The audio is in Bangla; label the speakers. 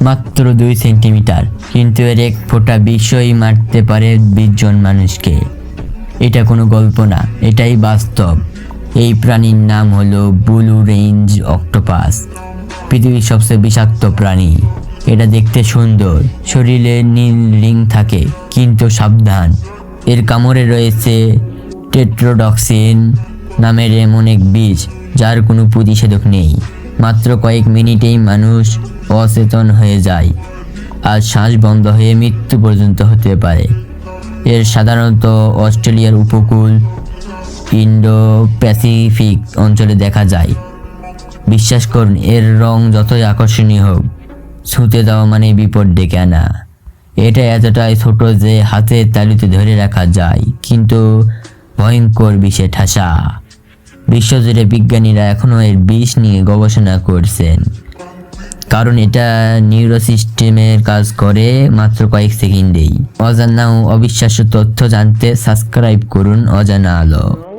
Speaker 1: মাত্র দুই সেন্টিমিটার। কিন্তু এর এক ফোঁটা বিষই মারতে পারে বিশ জন মানুষকে। এটা কোনো গল্প না, এটাই বাস্তব। এই প্রাণীর নাম হলো ব্লু রেঞ্জ অক্টোপাস, পৃথিবীর সবচেয়ে বিষাক্ত প্রাণী। এটা দেখতে সুন্দর, শরীরে নীল রিং থাকে, কিন্তু সাবধান। এর কামড়ে রয়েছে টেট্রোডক্সিন নামের এমন এক বীজ, যার কোনো প্রতিষেধক নেই। মাত্র কয়েক মিনিটেই মানুষ অচেতন হয়ে যায়। আর শ্বাস বন্ধ হয়ে মৃত্যু পর্যন্ত হতে পারে। এর সাধারণত অস্ট্রেলিয়ার উপকূল ইন্ডো প্যাসিফিক অঞ্চলে দেখা যায়। বিশ্বাস করুন, এর রং যতই আকর্ষণীয় হোক, ছুঁতে দেওয়া মানে বিপদ ডেকে আনা। এটা এতটাই ছোট যে হাতের তালুতে ধরে রাখা যায়, কিন্তু ভয়ঙ্কর বিষে ঠাসা। বিশ্বজুড়ে বিজ্ঞানীরা এখনও এর বিষ নিয়ে গবেষণা করছেন। কারণ এটা নিউরো সিস্টেমের কাজ করে মাত্র কয়েক সেকেন্ডেই। অজানা ও অবিশ্বাস্য তথ্য জানতে সাবস্ক্রাইব করুন অজানা আলো।